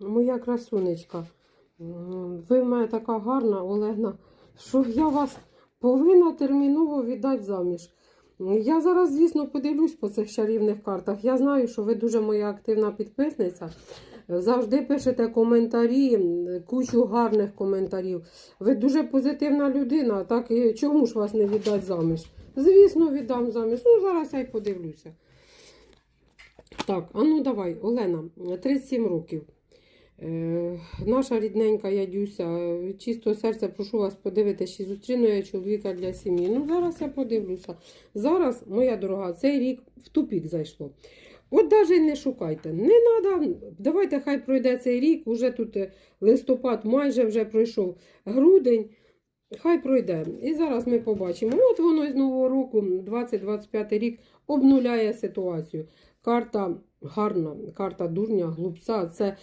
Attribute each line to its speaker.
Speaker 1: Моя красунечка, ви в мене така гарна, Олена, що я вас повинна терміново віддати заміж. Я зараз, звісно, подивлюсь по цих чарівних картах. Я знаю, що ви дуже моя активна підписниця. Завжди пишете коментарі, кучу гарних коментарів. Ви дуже позитивна людина, так і чому ж вас не віддати заміж? Звісно, віддам заміж. Ну, зараз я й подивлюся. Так, а ну давай, Олена, 37 років. Е, наша рідненька ядюся, чистого серця прошу вас подивитися, чи зустріну я чоловіка для сім'ї. Ну, зараз я подивлюся. Зараз, моя дорога, цей рік в тупік зайшло. От навіть не шукайте. Не треба. Давайте хай пройде цей рік. Уже тут е, листопад майже вже пройшов грудень. Хай пройде. І зараз ми побачимо. От воно з нового року, 2025 рік, обнуляє ситуацію. Карта гарна, карта дурня, глупця. Це